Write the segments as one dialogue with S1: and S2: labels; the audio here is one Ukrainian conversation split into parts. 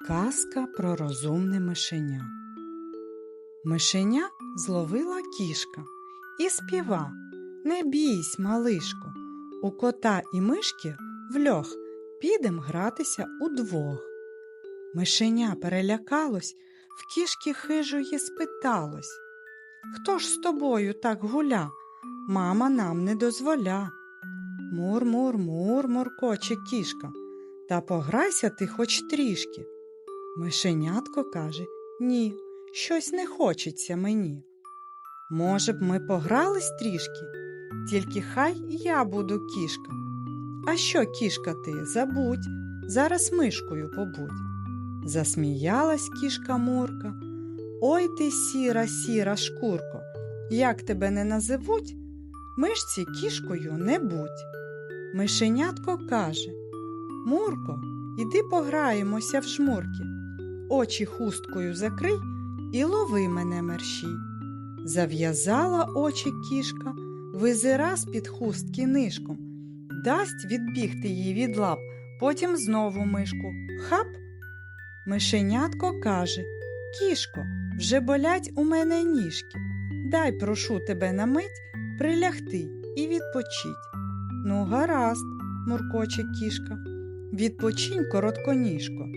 S1: Казка про розумне мишеня. Мишеня зловила кішка і співа Не бійсь, малишко, у кота і мишки в льох підем гратися удвох. Мишеня перелякалось, в кішки хижої спиталось Хто ж з тобою так гуля? Мама нам не дозволя. Мур-мур-мур, муркоче кішка, та пограйся ти хоч трішки. Мишенятко каже Ні, щось не хочеться мені. Може б, ми погрались трішки, тільки хай я буду кішка. А що, кішка ти, забудь, зараз мишкою побудь. Засміялась кішка Мурка. Ой ти сіра, сіра шкурко, як тебе не називуть, мишці кішкою не будь. Мишенятко каже Мурко, іди пограємося в жмурки. Очі хусткою закрий і лови мене мерщій. Зав'язала очі кішка, визира з-під хустки нишком, дасть відбігти їй від лап, потім знову мишку. Хап. Мишенятко каже Кішко, вже болять у мене ніжки. Дай, прошу тебе на мить прилягти і відпочить. Ну, гаразд, муркоче кішка, відпочинь коротконіжко.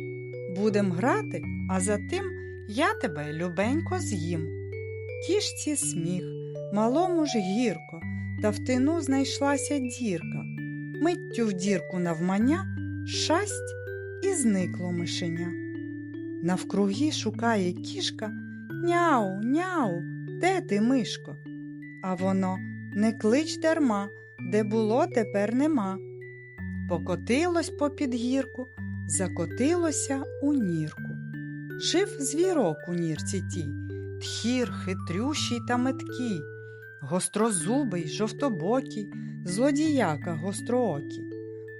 S1: Будем грати, а затим я тебе любенько з'їм. Кішці сміх, малому ж гірко, та в тину знайшлася дірка. Миттю в дірку навмання, шасть і зникло мишеня. Навкруги шукає кішка Няу, няу, де ти, мишко? А воно не клич дарма, де було, тепер нема. Покотилось попід гірку, закотилося у нірку. Жив звірок у нірці тій, тхір, хитрющий та меткий, гострозубий, жовтобокий, злодіяка гостроокий.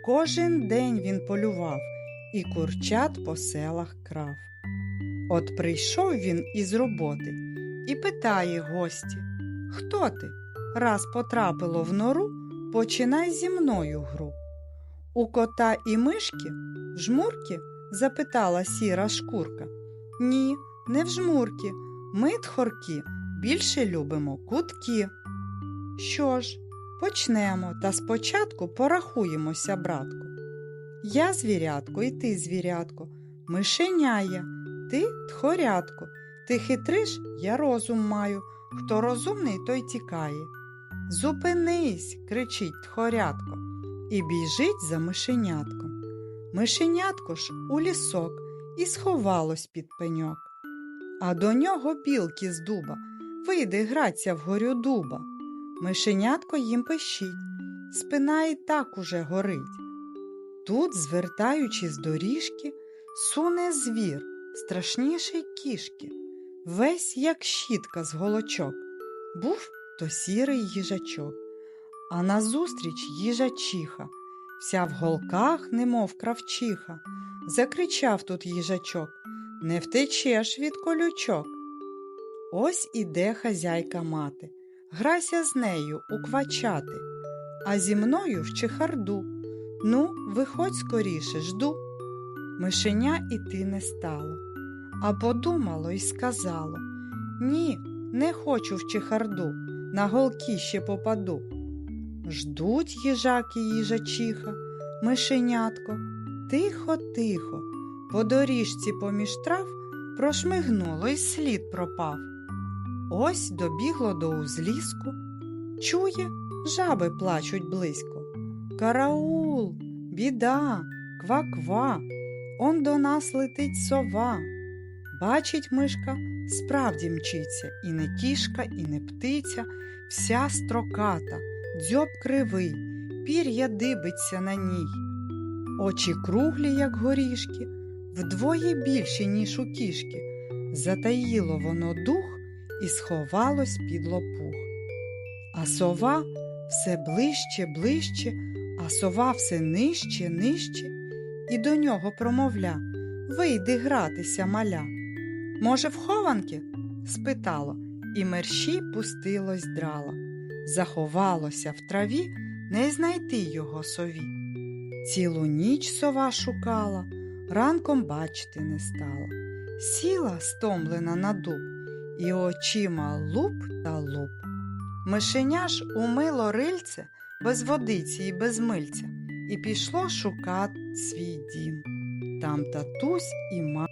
S1: Кожен день він полював і курчат по селах крав. От прийшов він із роботи і питає гості Хто ти? Раз потрапило в нору, починай зі мною гру. У кота і мишки в жмурки? запитала сіра шкурка. Ні, не в жмурки. Ми, тхорки, більше любимо кутки. Що ж, почнемо та спочатку порахуємося, братку. Я звірятко, і ти звірятко, мишеняє, ти тхорятко, ти хитриш, я розум маю. Хто розумний, той тікає. Зупинись, кричить тхорятко, і біжить за мишенятком. Мишенятко ж у лісок і сховалось під пеньок. А до нього білки з дуба, вийди граться вгорю дуба. Мишенятко їм пищить, спина і так уже горить. Тут, звертаючись з доріжки, суне звір, страшніший кішки, весь як щітка з голочок. Був то сірий їжачок, а назустріч їжачиха, вся в голках, немов кравчиха. Закричав тут їжачок Не втечеш від колючок. Ось іде хазяйка мати, грайся з нею уквачати, а зі мною в чехарду. Ну, виходь скоріше, жду. Мишеня іти не стало, а подумало й сказало Ні, не хочу в чехарду, на голки ще попаду. Ждуть їжак і їжачиха, мишенятко, тихо, тихо, по доріжці поміж трав прошмигнуло й слід пропав. Ось добігло до узліску, чує, жаби плачуть близько. Караул, біда, ква-ква, он до нас летить сова. Бачить мишка, справді мчиться, і не кішка, і не птиця, вся строката, дзьоб кривий, пір'я дибиться на ній. Очі круглі, як горішки, вдвоє більші, ніж у кішки. Затаїло воно дух і сховалось під лопух. А сова все ближче, ближче, а сова все нижче, нижче, і до нього промовля Вийди гратися, маля. Може, в хованки? спитало, і мерщій пустилось драла. Заховалося в траві не знайти його сові. Цілу ніч сова шукала, ранком бачити не стала. Сіла стомлена на дуб, і очима луп та луп. Мишеня ж умило рильце без водиці і без мильця, і пішло шукати свій дім. Там татусь і ма.